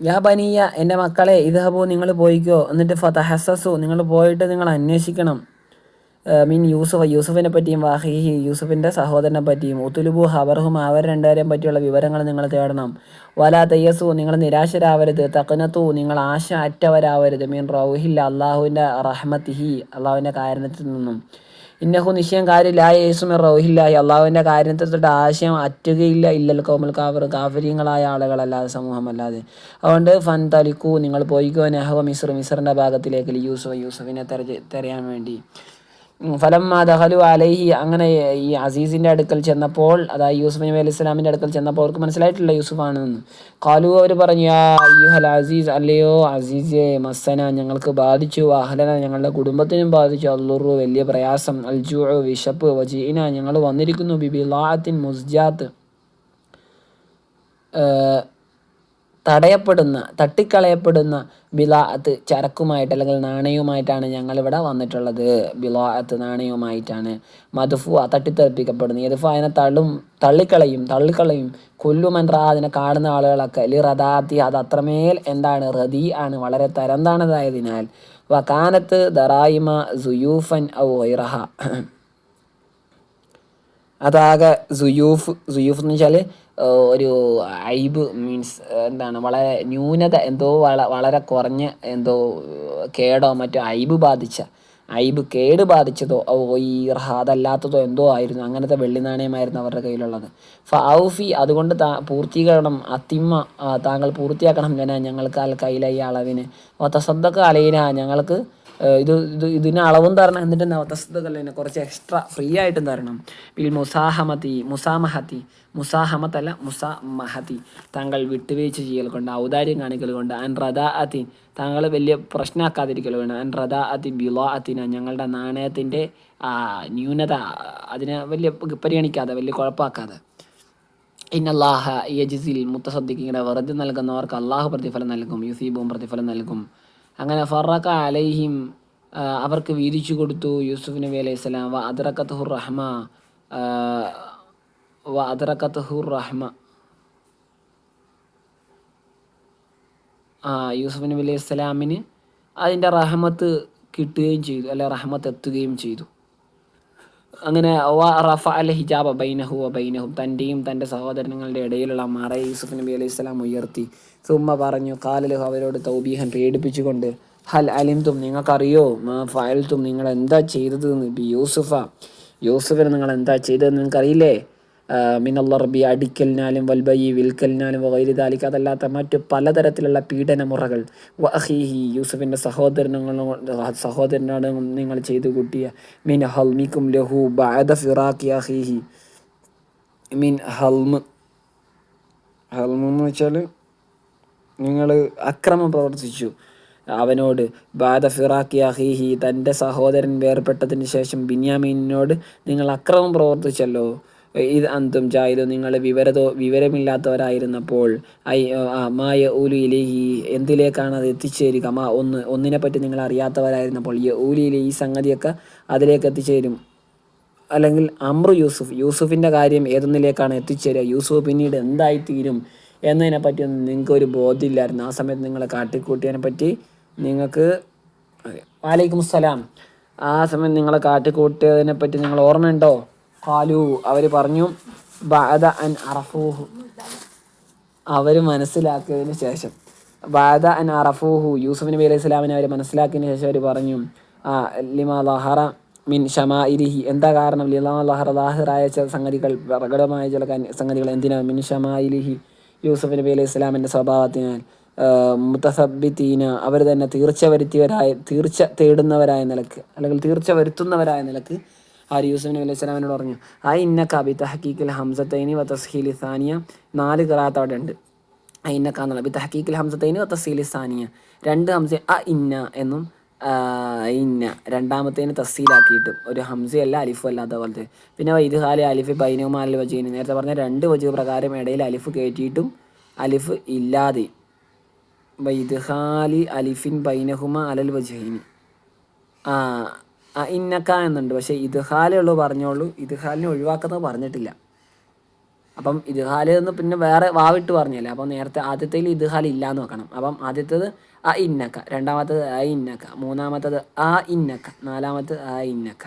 യാ ബനിയ എന്റെ മക്കളെ ഇതഹബു നിങ്ങൾ പോയിക്കോ. എന്നിട്ട് ഫതഹസസു നിങ്ങൾ പോയിട്ട് നിങ്ങൾ അന്വേഷിക്കണം. മീൻ യൂസുഫ് യൂസുഫിനെ പറ്റിയും വാഹിഹി യൂസുഫിന്റെ സഹോദരനെ പറ്റിയും ഉത്തുലുബു ഹബർഹും അവർ രണ്ടുപേരെയും പറ്റിയുള്ള വിവരങ്ങൾ നിങ്ങൾ തേടണം. വലാ തയ്യസു നിങ്ങൾ നിരാശരാവരുത്. തക്കനത്തു നിങ്ങൾ ആശ അറ്റവരാവരുത്. മീൻ റൗഹില്ല അള്ളാഹുവിന്റെ റഹ്മത്തിഹി അള്ളാഹുവിന്റെ കാരണത്തിൽ നിന്നും. ഇന്നഹു നിശ്ചയം കാര്യമില്ല ലായ യേസുമെ റൗഹില്ലാഹി അള്ളാഹുവിന്റെ കാര്യത്തിൽ തൊട്ട് ആശയം അറ്റുകയില്ല ഇല്ലൽ കോമൽ കാഫർ കാഫര്യങ്ങളായ ആളുകളല്ലാതെ സമൂഹമല്ലാതെ. അതുകൊണ്ട് ഫൻ തലിക്കു നിങ്ങൾ പോയിക്കോ നെഹവ മിസ്ർ മിസ്റിന്റെ ഭാഗത്തിലേക്ക് യൂസുഫ് യൂസുഫിനെ തെരഞ്ഞ് തെരയാൻ വേണ്ടി. ഫലം ദഹലു അലൈഹി അങ്ങനെ ഈ അസീസിന്റെ അടുക്കൽ ചെന്നപ്പോൾ അതായത് യൂസുഫ് നബി അലൈഹി സ്വലാമിന്റെ അടുക്കൽ ചെന്നപ്പോൾ അവർക്ക് മനസ്സിലായിട്ടില്ല യൂസുഫാണെന്ന്. കാലു അവർ പറഞ്ഞു ആ അയ്യുഹൽ അസീസ് അല്ലയോ അസീസെ മസന ഞങ്ങൾക്ക് ബാധിച്ചു അഹലന ഞങ്ങളുടെ കുടുംബത്തിനും ബാധിച്ചു അല്ലുറു വലിയ പ്രയാസം അൽജു വിശപ്പ് വജീന ഞങ്ങൾ വന്നിരിക്കുന്നു ബിബി ലാത്തിൻ മുസ്ജാത്ത് തടയപ്പെടുന്ന തട്ടിക്കളയപ്പെടുന്ന ബിലാഅത്ത് ചരക്കുമായിട്ട് അല്ലെങ്കിൽ നാണയവുമായിട്ടാണ് ഞങ്ങളിവിടെ വന്നിട്ടുള്ളത്. ബിലാഅത്ത് നാണയവുമായിട്ടാണ് മധുഫു തട്ടിത്തെറിപ്പിക്കപ്പെടുന്നു യദുഫ അതിനെ തള്ളും തള്ളിക്കളയും തള്ളിക്കളയും കൊല്ലുമൻ റാ അതിനെ കാണുന്ന ആളുകളൊക്കെ ലി റദാത്തി അത് അത്രമേൽ എന്താണ് റദി ആണ് വളരെ തരം തരംതാണതായതിനാൽ വക്കാനത്ത് ദറായിമ സുയൂഫൻ ഔ വൈറഹ അതാകെ സുയൂഫ് സുയൂഫ് എന്ന് വെച്ചാൽ ഒരു ഐബ് മീൻസ് എന്താണ് വളരെ ന്യൂനത എന്തോ വള വളരെ കുറഞ്ഞ എന്തോ കേടോ മറ്റോ ഐബ് ബാധിച്ച ഐബ് കേട് ബാധിച്ചതോ ഓ ഈ അതല്ലാത്തതോ എന്തോ ആയിരുന്നു. അങ്ങനത്തെ വെള്ളി നാണയമായിരുന്നു അവരുടെ കയ്യിലുള്ളത്. ഫൗഫി അതുകൊണ്ട് താ പൂർത്തീകരണം അത്തിമ്മ താങ്കൾ പൂർത്തിയാക്കണം ഞാൻ ഞങ്ങൾക്ക് അൽ കയ്യിലായി അളവിന് തസദ്ദക്ക് അലയിന ഞങ്ങൾക്ക് ഇത് ഇത് ഇതിന് അളവും തരണം എന്നിട്ട് നവതസ്തുതല്ലേ കുറച്ച് എക്സ്ട്രാ ഫ്രീ ആയിട്ടും തരണം. ബിൽ മുസാഹമതി മുസാമഹത്തി മുസാഹമത്തല്ല മുസാ മഹതി താങ്കൾ വിട്ടുവീഴ്ച ചെയ്യൽ കൊണ്ട് ഔദാര്യം കാണിക്കൽ കൊണ്ട് അൻ റദാ അതി താങ്കൾ വലിയ പ്രശ്നമാക്കാതിരിക്കൽ വേണം അൻ റദാ അതി ബിലോ അത്തിന ഞങ്ങളുടെ നാണയത്തിന്റെ ന്യൂനത അതിനെ വലിയ പരിഗണിക്കാതെ വലിയ കുഴപ്പമാക്കാതെ ഇന്നല്ലാഹ യജിസിൽ മുത്തസദ്ദിക്കിങ്ങനെ വെറുതെ നൽകുന്നവർക്ക് അള്ളാഹു പ്രതിഫലം നൽകും യുസീബും പ്രതിഫലം നൽകും. അങ്ങനെ ഫറക്ക അലൈഹിം അവർക്ക് വീതിച്ചു കൊടുത്തു യൂസുഫ് നബി അലൈഹി സ്വലാം. വ അദ്റക്കത്തുഹുർ റഹ്മ വ അദ്റക്കത്തുഹുർ റഹ്മ. ആ യൂസുഫ് നബി അലൈഹി സ്വലാമിന് അതിന്റെ റഹമത്ത് കിട്ടുകയും ചെയ്തു അല്ലെ റഹ്മത്ത് എത്തുകയും ചെയ്തു. അങ്ങനെ റഫ അൽ ഹിജാബ ബൈനഹു ബൈനഹും തന്റെയും തന്റെ സഹോദരങ്ങളുടെ ഇടയിലുള്ള മറ യൂസുഫ് നബി അലൈഹി സ്വലാം ഉയർത്തി. സുമ്മ പറഞ്ഞു കാലലഹു അവരോട് തൗബീഹൻ പേടിപ്പിച്ചുകൊണ്ട് ഹൽ അലിംതും നിങ്ങൾക്കറിയോ? ഫയൽത്തും നിങ്ങൾ എന്താ ചെയ്തത് യൂസുഫ യൂസുഫിന് നിങ്ങൾ എന്താ ചെയ്തതെന്ന് നിങ്ങൾക്കറിയില്ലേ? മിനല്ല റബി അടിക്കലിനാലും വൽബയി വിൽക്കലിനാലും വൈരുതാലിക്ക് അതല്ലാത്ത മറ്റു പലതരത്തിലുള്ള പീഡനമുറകൾ. വഹീഹി യൂസുഫിന്റെ സഹോദരനങ്ങൾ സഹോദരനാണ് നിങ്ങൾ ചെയ്തു കൂട്ടിയ മിൻ ഹൽമിക്കും ലഹു ബാദ ഫിറാഖി അഹീഹി മിൻ ഹൽമ് ഹൽമെന്ന് വെച്ചാൽ നിങ്ങൾ അക്രമം പ്രവർത്തിച്ചു. അവനോട് ബാദ ഫിറാഖി അഹീഹി തന്റെ സഹോദരൻ വേർപെട്ടതിന് ശേഷം ബിന്യാമീനോട് നിങ്ങൾ അക്രമം പ്രവർത്തിച്ചല്ലോ. ഇത് അന്തും ജായത് നിങ്ങൾ വിവരതോ വിവരമില്ലാത്തവരായിരുന്നപ്പോൾ ഐ മായ ഊലു ഇലേഹി എന്തിലേക്കാണ് അത് എത്തിച്ചേരുക? മാ ഒന്ന് ഒന്നിനെ പറ്റി നിങ്ങൾ അറിയാത്തവരായിരുന്നപ്പോൾ ഈ ഊലിയിലെ ഈ സംഗതിയൊക്കെ അതിലേക്ക് എത്തിച്ചേരും. അല്ലെങ്കിൽ അമ്രു യൂസുഫ് യൂസുഫിന്റെ കാര്യം ഏതൊന്നിലേക്കാണ് എത്തിച്ചേരുക? യൂസുഫ് പിന്നീട് എന്തായിത്തീരും? എന്നതിനെ പറ്റിയൊന്നും നിങ്ങൾക്ക് ഒരു ബോധ്യമില്ലായിരുന്നു. ആ സമയത്ത് നിങ്ങളെ കാട്ടിക്കൂട്ടിയതിനെ പറ്റി നിങ്ങൾക്ക് വാലൈക്കും സലാം ആ സമയം നിങ്ങളെ കാട്ടിക്കൂട്ടിയതിനെ പറ്റി നിങ്ങൾ ഓർമ്മയുണ്ടോ? കാലു അവർ പറഞ്ഞു ബാദ അൻ അറഫൂഹു. അവർ മനസ്സിലാക്കിയതിന് ശേഷം ബാദ അൻ അറഫൂഹു യൂസുഫ് നബി അലൈഹി സ്വലാമിനെ അവർ മനസ്സിലാക്കിയതിന് ശേഷം അവർ പറഞ്ഞു ആ ലിമാ ലഹറ മിൻ ഷമാ ഇരിഹി എന്താ കാരണം? ലിമാ ലഹറ ലാഹിറായ ചില സംഗതികൾ പ്രകടമായ ചില സംഗതികൾ എന്തിനാണ് മിൻ ഷമാ ഇലിഹി യൂസുഫ് നബി അലൈഹി സ്വലാമിന്റെ സ്വഭാവത്തിനാൽ മുത്തസബിത്തീന അവർ തന്നെ തീർച്ച വരുത്തിയവരായ തീർച്ച തേടുന്നവരായ നിലയ്ക്ക് അല്ലെങ്കിൽ തീർച്ച വരുത്തുന്നവരായ നിലയ്ക്ക് ആ യൂസഫ് നബി അലൈഹി സ്വലാമിനോട് പറഞ്ഞു ആ ഇന്ന കബി തഹക്കീഖിൽ ഹംസത്തൈനി വ തസ്ഹീലി സാനിയ നാല് കറാത്ത അവിടെ ഉണ്ട്. ആ ഇന്ന എന്നുള്ള ബി തഹക്കീഖിൽ ഹംസത്തൈനി വ തസ്ഹീലി സാനിയ രണ്ട് ഹംസ അ ഇന്ന എന്നും ഇന്ന രണ്ടാമത്തേന് തസ്സീലാക്കിയിട്ടും. ഒരു ഹംസയല്ല അലിഫും അല്ലാത്ത പോലത്തെ. പിന്നെ വൈദ്യുഹാലി അലിഫ് ബൈനുമാലി വജീന്. നേരത്തെ പറഞ്ഞ രണ്ട് വജു പ്രകാരം ഇടയിൽ അലിഫ് കയറ്റിയിട്ടും അലിഫ് ഇല്ലാതെ. വൈദ്ഹാലി അലിഫിൻ ബൈനഹുമ അലൽ വജീന്. ആ ഇന്നക്ക എന്നുണ്ട്. പക്ഷേ ഇദ്ഹാലേ ഉള്ളൂ പറഞ്ഞോളൂ. ഇദ്ഹാലിനെ ഒഴിവാക്കുന്നത് പറഞ്ഞിട്ടില്ല. അപ്പം എന്ന് പിന്നെ വേറെ വാവിട്ട് പറഞ്ഞല്ലേ? അപ്പം നേരത്തെ ആദ്യത്തേൽ ഇദ്ഹാൽ ഇല്ലാന്ന് നോക്കണം അപ്പം ആദ്യത്തേത് അ ഇന്നക്ക. രണ്ടാമത്തത് അ ഇന്നക്ക. മൂന്നാമത്തത് ആ ഇന്നക്ക. നാലാമത്തത് ആ ഇന്നക്ക.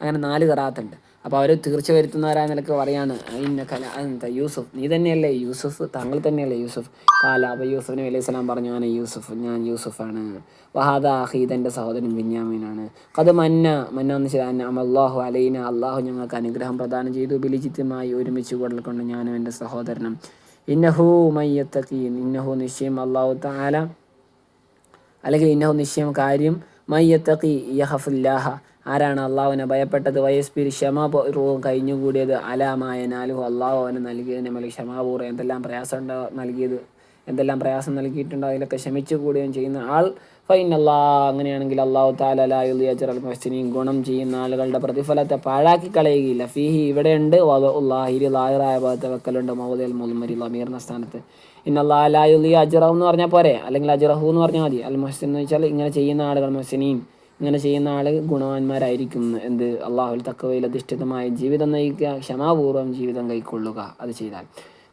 അങ്ങനെ നാല് കറാത്തുണ്ട് അപ്പോൾ അവർ തീർച്ച വരുത്തുന്നവരായ നിലയ്ക്ക് പറയാണ് ഇന്ന കല എന്താ യൂസുഫ്? നീ തന്നെയല്ലേ? യൂസുഫ് താങ്കൾ തന്നെയല്ലേ യൂസുഫ്? കാല അപ്പോൾ യൂസുഫ് അലൈഹി സ്വലാം പറഞ്ഞു ഞാൻ യൂസുഫ് ഞാൻ യൂസുഫാണ്. വഹാദ അഹീദ് എന്റെ സഹോദരൻ ബിന്യാമീനാണ്. കത് മന്ന മന്ന എന്ന് വെച്ചാൽ അമല്ലാഹു അലൈന. അള്ളാഹു ഞങ്ങൾക്ക് അനുഗ്രഹം പ്രദാനം ചെയ്തു. ബിലിജിത്യമായി ഒരുമിച്ച് കൂടൽ കൊണ്ട് ഞാനും എന്റെ സഹോദരനും. ഇന്നഹു മയ്യത്തക്കീൻ ഇന്നഹു നിശ്ചയം അള്ളാഹു താല അല്ലെങ്കിൽ ഇന്നഹു നിശ്ചയം കാര്യം മയ്യത്തക്കി യഹഫുല്ലാഹ. ആരാണ് അള്ളാഹുവിനെ ഭയപ്പെട്ടത്? വയസ്പിരി ക്ഷമാപൂർവം കഴിഞ്ഞുകൂടിയത് അലാമായ നാലുഹു അള്ളാഹു അവന് നൽകിയതിനെ നമ്മൾ ക്ഷമാപൂർവം എന്തെല്ലാം പ്രയാസം ഉണ്ടോ നൽകിയത്? എന്തെല്ലാം പ്രയാസം നൽകിയിട്ടുണ്ടോ? അതിലൊക്കെ ക്ഷമിച്ചു കൂടുകയും ചെയ്യുന്ന ആൾ. ഫൈൻ അല്ലാ അങ്ങനെയാണെങ്കിൽ അള്ളാഹു താലായുൽ അജറൽ മുഹസിനെയും ഗുണം ചെയ്യുന്ന ആളുകളുടെ പ്രതിഫലത്തെ പാഴാക്കി കളയുകയില്ല. ഫീഹി ഇവിടെയുണ്ട്. ഉള്ളാഹിരി ലാഹിറായ ഭാഗത്തെ വെക്കലുണ്ട് മൗദൽ മുൽമരി ലമീറിന സ്ഥാനത്ത്. ഇന്നല്ലാലായുൽ അജ്റഹു എന്ന് പറഞ്ഞാൽ പോരെ. അല്ലെങ്കിൽ അജറഹു എന്ന് പറഞ്ഞാൽ മതി. അൽ മൊഹസിൻ എന്ന് വെച്ചാൽ ഇങ്ങനെ ചെയ്യുന്ന ആളുകൾ മുഹസിനെയും ഇങ്ങനെ ചെയ്യുന്ന ആൾ ഗുണവാന്മാരായിരിക്കും എന്ത്? അള്ളാഹുൽ തക്കവയിൽ അധിഷ്ഠിതമായ ജീവിതം നയിക്കുക ക്ഷമാപൂർവം ജീവിതം കൈക്കൊള്ളുക അത് ചെയ്താൽ.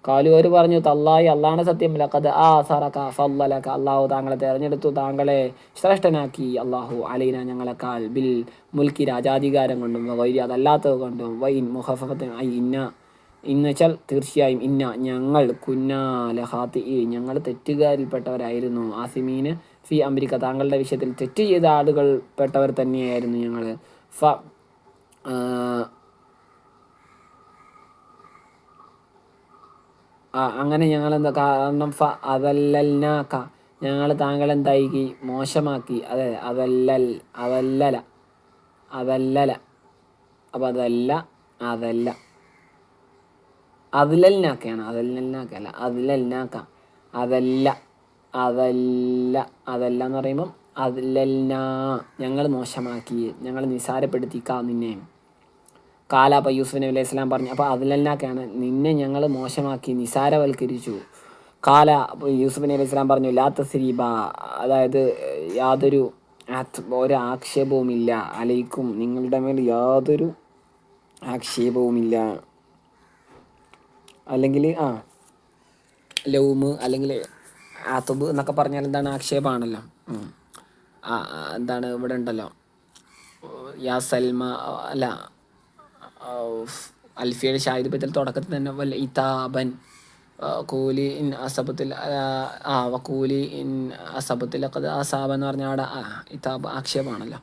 കാലുവർ പറഞ്ഞു തല്ലായി അള്ളാണ് സത്യം ലക്കത് ആ സറക്ക ഫല്ലലക്ക അള്ളാഹു താങ്കളെ തെരഞ്ഞെടുത്തു. താങ്കളെ ശ്രേഷ്ഠനാക്കി. അള്ളാഹു അലൈന ഞങ്ങളെക്കാൽ ബിൽ മുൽക്കി രാജാധികാരം കൊണ്ടും വൈരി അതല്ലാത്തത് കൊണ്ടും വൈൻ മുഹഫത്തിന് ഐ ഇന്ന ഇന്ന് വെച്ചാൽ തീർച്ചയായും ഇന്ന ഞങ്ങൾ കുന്നാല ഹാത്തി ഞങ്ങൾ തെറ്റുകാരിൽപ്പെട്ടവരായിരുന്നു. ആസിമീന് ഫി അമരിക്ക താങ്കളുടെ വിഷയത്തിൽ തെറ്റ് ചെയ്ത ആളുകൾ പെട്ടവർ തന്നെയായിരുന്നു ഞങ്ങൾ. ഫ അങ്ങനെ ഞങ്ങൾ എന്താ കാരണം? ഫ അതല്ലൽനാക്ക. ഞങ്ങൾ താങ്കൾ എന്തായി മോശമാക്കി. അതെ അതല്ലൽ അതല്ലല. അതല്ലല. അപ്പം അതല്ല അതല്ല. അതിലൽനാക്കയാണ് അതിലൽനാക്കല്ല അതിലൽനാക്ക അതല്ല. അതല്ല. അതല്ല എന്ന് പറയുമ്പം അതിലൽനാ ഞങ്ങൾ മോശമാക്കി. ഞങ്ങൾ നിസാരപ്പെടുത്തി കാ നിന്നെ. കാല അപ്പം യൂസുഫ് നബി അലൈഹി സ്വലാം പറഞ്ഞു. അപ്പോൾ അതിലെല്ലാക്കയാണ് നിന്നെ ഞങ്ങൾ മോശമാക്കി നിസാരവൽക്കരിച്ചു. കാല യൂസുഫ് നബി അലൈഹി സ്വലാം പറഞ്ഞു ലാത്ത സിരീബ അതായത് യാതൊരു ഒരു ആക്ഷേപവുമില്ല. അലൈക്കും നിങ്ങളുടെ മേൽ യാതൊരു ആക്ഷേപവുമില്ല. അല്ലെങ്കിൽ ആ ലൗമ് അല്ലെങ്കിൽ ആത്തുബ് എന്നൊക്കെ പറഞ്ഞാൽ എന്താണ്? ആക്ഷേപമാണല്ലോ. എന്താണ് ഇവിടെ ഉണ്ടല്ലോ? യാ സൽമ അല്ല അൽഫിയുടെ ഷാഹിദ് തുടക്കത്തിൽ തന്നെ വല്ല ഇതാബൻ കൂലി ഇൻ അസബത്തിൽ ആ വക്കൂലി ഇൻ അസബത്തിൽ അസാബ് എന്ന് പറഞ്ഞാൽ അവിടെ ഇതാബ് ആക്ഷേപമാണല്ലോ.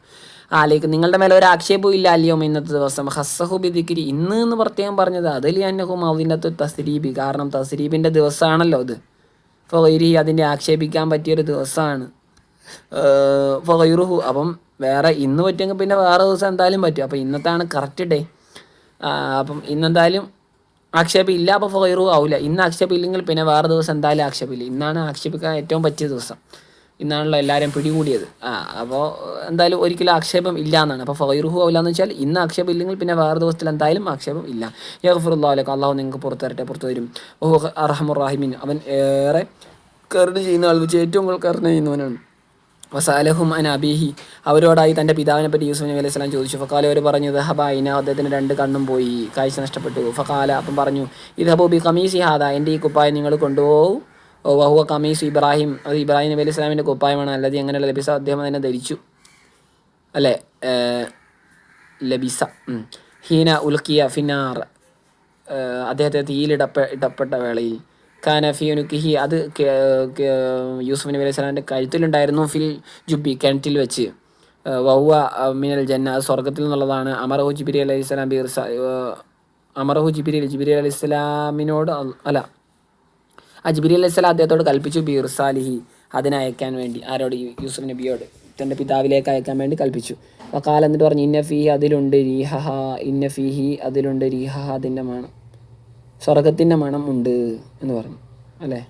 ആലേക്ക് നിങ്ങളുടെ മേലെ ഒരു ആക്ഷേപവും ഇല്ല അല്ലയോ ഇന്നത്തെ ദിവസം. ഹസ്സഹു ദിക്കിരി ഇന്ന് എന്ന് പ്രത്യേകം പറഞ്ഞത് അതിൽ അന്നഹും അതിനകത്ത് തസ്രീബി കാരണം തസ്രീബിന്റെ ദിവസമാണല്ലോ അത്. ഫൊഹൈരി അതിന്റെ ആക്ഷേപിക്കാൻ പറ്റിയൊരു ദിവസമാണ് ഫൊഹൈറുഹു അപ്പം വേറെ ഇന്ന് പറ്റുമെങ്കിൽ പിന്നെ വേറെ ദിവസം എന്തായാലും പറ്റും. അപ്പോൾ ഇന്നത്താണ് കറക്റ്റ് ഡേ അപ്പം ഇന്നെന്തായാലും ആക്ഷേപം ഇല്ല അപ്പോൾ ഫൈറു ആവില്ല ഇന്ന് ആക്ഷേപം ഇല്ലെങ്കിൽ പിന്നെ വേറെ ദിവസം എന്തായാലും ആക്ഷേപില്ല. ഇന്നാണ് ആക്ഷേപിക്കാൻ ഏറ്റവും പറ്റിയ ദിവസം. ഇന്നാണല്ലോ എല്ലാവരും പിടികൂടിയത്. ആ അപ്പോൾ എന്തായാലും ഒരിക്കലും ആക്ഷേപം ഇല്ല എന്നാണ്. അപ്പോൾ ഫൈറുഹു ആവില്ല എന്ന് വെച്ചാൽ ഇന്ന് ആക്ഷേപം ഇല്ലെങ്കിൽ പിന്നെ വേറെ ദിവസത്തിൽ എന്തായാലും ആക്ഷേപം ഇല്ല. യഹഫുറുല്ലാലൊക്കെ അള്ളാഹു നിങ്ങൾക്ക് പുറത്തു തരട്ടെ പുറത്തു വരും ഓഹ് അറഹമുറാഹിമീൻ അവൻ ഏറെ കരുണ ചെയ്യുന്ന ആൾ വെച്ച് ഏറ്റവും കൂടുതൽ കരുണ ചെയ്യുന്നവനാണ്. വസാലഹും അൻ അബീഹി. അവരോടായി തന്റെ പിതാവിനെ പറ്റി യൂസുഫ് നബി അലൈഹി സ്വലാം ചോദിച്ചു. ഫക്കാല അവർ പറഞ്ഞു ദഹബായിന. അദ്ദേഹത്തിന് രണ്ട് കണ്ണും പോയി കാഴ്ച നഷ്ടപ്പെട്ടു. ഫക്കാല അപ്പം പറഞ്ഞു ഇത് ഹബൂബി കമീസി ഹാദ എന്റെ ഈ കുപ്പായം നിങ്ങൾ കൊണ്ടുപോകും. ഓ വഹുവ കമീസ് ഇബ്രാഹിം. അത് ഇബ്രാഹിം നബി അലൈഹി സ്വലാമിന്റെ കുപ്പായമാണ്. അല്ലാതെ അങ്ങനെയുള്ള ലബിസ അദ്ദേഹം തന്നെ ധരിച്ചു. അല്ലേ? ലബിസ ഹീന ഉൽക്കിയ ഫിനാർ അദ്ദേഹത്തെ തീയിലിടപ്പെ ഇടപ്പെട്ട വേളയിൽ. കാനഫിയുനുക്കിഹി അത് യൂസുഫ് നബി അലൈഹി സ്വലാമിന്റെ കഴുത്തിലുണ്ടായിരുന്നു ഫിൽ ജുബി കിണറ്റിൽ വെച്ച്. വൗവ മിനൽ ജന്ന അത് സ്വർഗത്തിൽ നിന്നുള്ളതാണ്. അമറഹു ജിബിരി അലൈഹി സ്വലാം ബീർസ അമറഹു ജിബിരി ജിബിരി അലൈഹി സ്വലാമിനോട് അല്ല ആ ജിബിരി അലൈഹി സ്വലാം അദ്ദേഹത്തോട് കൽപ്പിച്ചു ബീർസാലിഹി അതിനെ അയക്കാൻ വേണ്ടി ആരോട്? യൂസുഫ് നബിയോട് തന്റെ പിതാവിലേക്ക് അയക്കാൻ വേണ്ടി കൽപ്പിച്ചു. അപ്പോൾ കാലം എന്നിട്ട് പറഞ്ഞു ഇന്ന ഫീഹി അതിലുണ്ട് രീഹഹ ഇന്ന ഫീഹി അതിലുണ്ട് രീഹഹ അതിന്റെ മണം. സ്വർഗത്തിന്റെ മണം ഉണ്ട് എന്ന് പറഞ്ഞു അല്ലേ?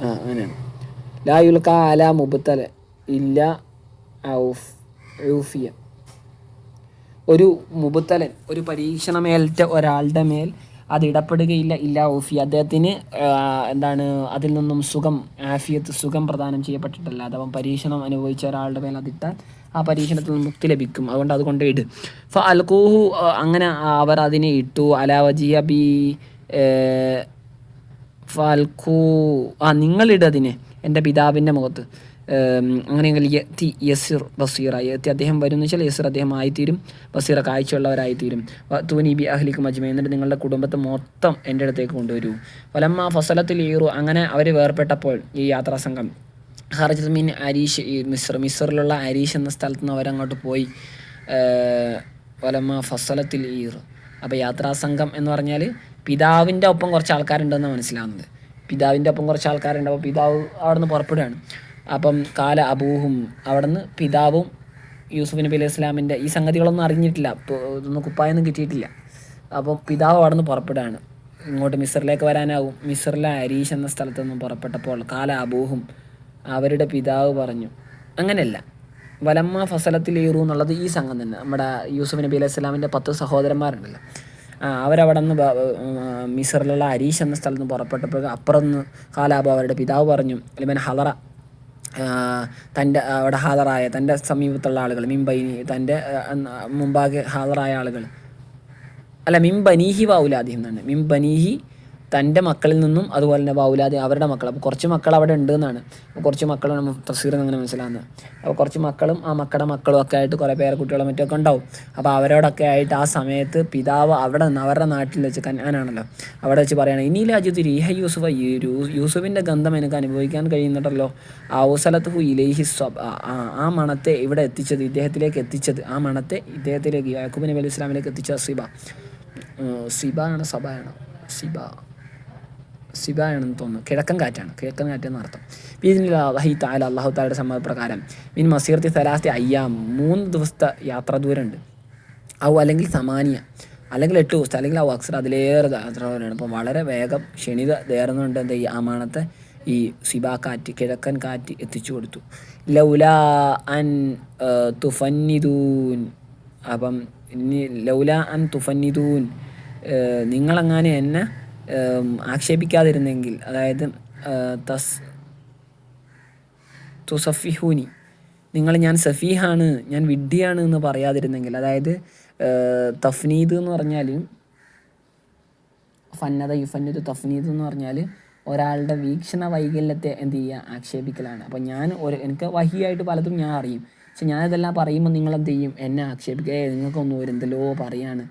ആ അങ്ങനെയാണ്. ലായുൽ കാല മുബത്തല ഇല്ല ഔഫ് ഊഫിയ ഒരു മുബത്തലൻ ഒരു പരീക്ഷണമേൽറ്റ ഒരാളുടെ മേൽ അത് ഇടപെടുകയില്ല ഇല്ല ഓഫി അദ്ദേഹത്തിന് എന്താണ് അതിൽ നിന്നും സുഖം ആഫിയത്ത് സുഖം പ്രദാനം ചെയ്യപ്പെട്ടിട്ടല്ല. അഥവാ പരീക്ഷണം അനുഭവിച്ച ഒരാളുടെ മേൽ അതിട്ടാൽ ആ പരീക്ഷണത്തിൽ മുക്തി ലഭിക്കും. അതുകൊണ്ട് അതുകൊണ്ട് ഇട്. ഫ അൽക്കൂഹു അങ്ങനെ അവർ അതിനെ ഇട്ടു. അലാവജിയ ബി ഫൽഖൂ ആ നിങ്ങളിട് അതിനെ. എന്റെ പിതാവിന്റെ മുഖത്ത്. അങ്ങനെയെങ്കിൽ യത്തി യസിർ ബസീറ. യത്തി അദ്ദേഹം വരും എന്ന് വെച്ചാൽ യസിർ അദ്ദേഹം ആയിത്തീരും. ബസീറ കാഴ്ചയുള്ളവരായിത്തീരും. തൂനി ബി അഹ്ലിക്ക് മജ്മ എന്നിട്ട് നിങ്ങളുടെ കുടുംബത്തെ മൊത്തം എന്റെ അടുത്തേക്ക് കൊണ്ടുവരൂ. വലമ്മ ഫസലത്തിൽ ഈറു. അങ്ങനെ അവർ വേർപെട്ടപ്പോൾ ഈ യാത്രാ സംഘം ഹർജത് മീൻ അരീഷ് ഈ മിസ്ർ മിസ്റിലുള്ള അരീഷ് എന്ന സ്ഥലത്ത് നിന്ന് അവരങ്ങോട്ട് പോയി വലമ ഫസലത്തിൽ ഈർ. അപ്പോൾ യാത്രാസംഘം എന്ന് പറഞ്ഞാൽ പിതാവിന്റെ ഒപ്പം കുറച്ച് ആൾക്കാരുണ്ടെന്ന് മനസ്സിലാവുന്നത്. പിതാവിന്റെ ഒപ്പം കുറച്ച് ആൾക്കാരുണ്ട് അപ്പോൾ പിതാവ് അവിടെ നിന്ന് പുറപ്പെടുകയാണ്. അപ്പം കാല അബൂഹും അവിടെ നിന്ന് പിതാവും യൂസുഫ് നബി അലൈഹി ഇസ്ലാമിന്റെ ഈ സംഗതികളൊന്നും അറിഞ്ഞിട്ടില്ല. ഇതൊന്നും കുപ്പായൊന്നും കിട്ടിയിട്ടില്ല. അപ്പോൾ പിതാവ് അവിടെ നിന്ന് പുറപ്പെടുകയാണ്. ഇങ്ങോട്ട് മിസറിലേക്ക് വരാനാവും. മിസറിലെ അരീഷ് എന്ന സ്ഥലത്ത് നിന്നും പുറപ്പെട്ടപ്പോൾ കാല അബൂഹും അവരുടെ പിതാവ് പറഞ്ഞു. അങ്ങനെയല്ല. വലമ്മ ഫസലത്തിലേറു എന്നുള്ളത് ഈ സംഘം തന്നെ. നമ്മുടെ യൂസുഫ് നബി അലൈഹി സ്വലാമിന്റെ പത്ത് സഹോദരന്മാരുണ്ടല്ലോ. അവരവിടെ നിന്ന് മിസറിലുള്ള അരീഷ് എന്ന സ്ഥലത്ത് നിന്ന് പുറപ്പെട്ടപ്പോൾ അപ്പുറം നിന്ന് കാലാബ് അവരുടെ പിതാവ് പറഞ്ഞു അലിമൻ ഹലറ തന്റെ അവിടെ ഹാജറായ തന്റെ സമീപത്തുള്ള ആളുകൾ മിംബൈനി തന്റെ മുമ്പാകെ ഹാജറായ ആളുകൾ. അല്ല മിംബനീഹി അദ്ദേഹം തന്നെ മിംബനീഹി തന്റെ മക്കളിൽ നിന്നും അതുപോലെ തന്നെ ബൗലാദി അവരുടെ മക്കൾ. അപ്പോൾ കുറച്ച് മക്കൾ അവിടെ ഉണ്ട് എന്നാണ് അപ്പോൾ കുറച്ച് മക്കളും തഫ്സീർ അങ്ങനെ മനസ്സിലാകുന്നത് അപ്പോൾ കുറച്ച് മക്കളും ആ മക്കളുടെ മക്കളും ഒക്കെ ആയിട്ട് കുറേ പേരെ കുട്ടികളും മറ്റൊക്കെ ഉണ്ടാവും. അപ്പോൾ അവരോടൊക്കെ ആയിട്ട് ആ സമയത്ത് പിതാവ് അവിടെ നിന്ന് അവരുടെ നാട്ടിൽ വെച്ച് കന്നാനാണല്ലോ അവിടെ വെച്ച് പറയുകയാണ് ഇനി രാജ്യത്ത് റീഹ യൂസുഫ യൂസുഫിന്റെ ഗന്ധം എനിക്ക് അനുഭവിക്കാൻ കഴിയുന്നുണ്ടല്ലോ. ആ ഔസലത്ത് ഇലേഹി സ്വബ് ആ മണത്തെ ഇവിടെ എത്തിച്ചത് ഇദ്ദേഹത്തിലേക്ക് എത്തിച്ചത് ആ മണത്തെ ഇദ്ദേഹത്തിലേക്ക് യാക്കൂബ് നബി അലി ഇസ്ലാമിലേക്ക് എത്തിച്ച സിബ. സിബ ആണ് സബ ആണ് സിബ. സിബായാണെന്ന് തോന്നുന്നു. കിഴക്കൻ കാറ്റാണ്. കിഴക്കൻ കാറ്റ് അർത്ഥം. ബീദിനില്ലാഹി താല അള്ളാഹു താലയുടെ സമ്മതപ്രകാരം മിൻ മസീർത്തി സലാസ്തി അയ്യാം മൂന്ന് ദിവസത്തെ യാത്രാ ദൂരമുണ്ട്. ഔ അല്ലെങ്കിൽ സമാനിയ. അല്ലെങ്കിൽ എട്ട് ദിവസത്തെ അല്ലെങ്കിൽ ആ അക്സർ അതിലേറെ ദൂരമാണ് അപ്പോൾ വളരെ വേഗം ക്ഷണിത തേറുന്നുണ്ട് എന്താ ഈ ആമാണത്തെ ഈ സിബാ കാറ്റ് കിഴക്കൻ കാറ്റ് എത്തിച്ചു കൊടുത്തു. ലൗല അൻ തുഫന്നിദൂൻ. അപ്പം ലൗല അൻ തുഫന്നിദൂൻ. നിങ്ങളങ്ങനെ എന്നെ ആക്ഷേപിക്കാതിരുന്നെങ്കിൽ അതായത് തസ് തുസഫിഹൂനി നിങ്ങൾ ഞാൻ സഫീഹാണ് ഞാൻ വിഡ്ഢിയാണ് എന്ന് പറയാതിരുന്നെങ്കിൽ അതായത് തഫ്നീദ് എന്ന് പറഞ്ഞാൽ ഫന്നത യുഫന്നത് തഫ്നീദ് എന്ന് പറഞ്ഞാൽ ഒരാളുടെ വീക്ഷണ വൈകല്യത്തെ എന്ത് ചെയ്യുക? ആക്ഷേപിക്കലാണ്. അപ്പോൾ ഞാൻ ഒരു എനിക്ക് വഹിയായിട്ട് പലതും ഞാൻ അറിയും. പക്ഷെ ഞാനിതെല്ലാം പറയുമ്പോൾ നിങ്ങളെന്ത് ചെയ്യും? എന്നെ ആക്ഷേപിക്കുക നിങ്ങൾക്കൊന്നും ഒരു എന്തെല്ലോ പറയാണ്.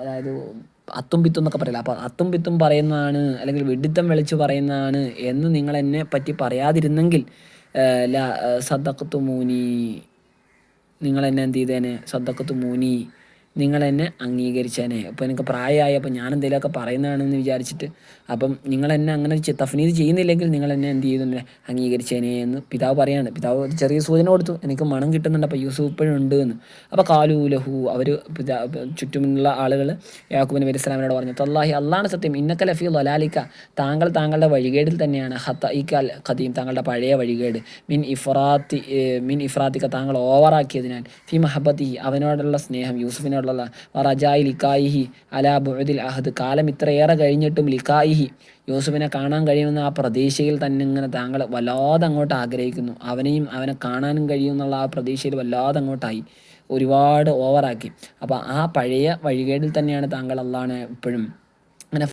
അതായത് അത്തും പിത്തും എന്നൊക്കെ പറയില്ല? അപ്പോൾ അത്തും പിത്തും പറയുന്നതാണ് അല്ലെങ്കിൽ വെഡിത്തം വിളിച്ച് പറയുന്നതാണ് എന്ന് നിങ്ങൾ എന്നെ പറ്റി പറയാതിരുന്നെങ്കിൽ ല സദ്ദക്കത്തു മൂനി നിങ്ങൾ എന്നെ എന്ത് ചെയ്തേനെ? സദ്ദക്കത്തു മൂനി നിങ്ങൾ എന്നെ അംഗീകരിച്ചേനെ. അപ്പോൾ എനിക്ക് പ്രായമായി അപ്പോൾ ഞാൻ എന്തെങ്കിലുമൊക്കെ പറയുന്നതാണെന്ന് വിചാരിച്ചിട്ട് അപ്പം നിങ്ങൾ എന്നെ അങ്ങനെ തഫ്നീത് ചെയ്യുന്നില്ലെങ്കിൽ നിങ്ങൾ എന്നെ എന്ത് ചെയ്യുന്നു അംഗീകരിച്ചേനെ എന്ന് പിതാവ് പറയാണ്. പിതാവ് ഒരു ചെറിയ സൂചന കൊടുത്തു. എനിക്ക് മണം കിട്ടുന്നുണ്ട് അപ്പോൾ യൂസുഫ് ഇപ്പോഴും ഉണ്ട് എന്ന്. അപ്പോൾ കാലു ലഹു അവർ ചുറ്റുമുള്ള ആളുകൾ യാക്കൂബ് നബി പറഞ്ഞു തല്ലാഹി അള്ളാണ് സത്യം ഇന്നക്ക ലഫി ലലാലിക്ക താങ്കൾ താങ്കളുടെ വഴികേടിൽ തന്നെയാണ്. ഹത്ത ഇക്കാൽ ഖദീം താങ്കളുടെ പഴയ വഴികേട്. മിൻ ഇഫ്രാത്തി മിൻ ഇഫ്രാത്തിക്ക താങ്കൾ ഓവറാക്കിയതിനാൽ ഫി മഹബത്തി അവനോടുള്ള സ്നേഹം യൂസുഫിനോട് എന്നുള്ള റജായി ലിക്കായിഹി അലാ ബുഅദിൽ അഹദ്. കാലം ഇത്രയേറെ കഴിഞ്ഞിട്ടും ലിക്കായിഹി യൂസുഫിനെ കാണാൻ കഴിയുമെന്ന ആ പ്രതീക്ഷയിൽ തന്നെ ഇങ്ങനെ താങ്കൾ വല്ലാതെ അങ്ങോട്ട് ആഗ്രഹിക്കുന്നു. അവനെയും അവനെ കാണാനും കഴിയുമെന്നുള്ള ആ പ്രതീക്ഷയിൽ വല്ലാതെ അങ്ങോട്ടായി ഒരുപാട് ഓവറാക്കി അപ്പോൾ ആ പഴയ വഴികേടിൽ തന്നെയാണ് താങ്കൾ അള്ളാണ് ഇപ്പോഴും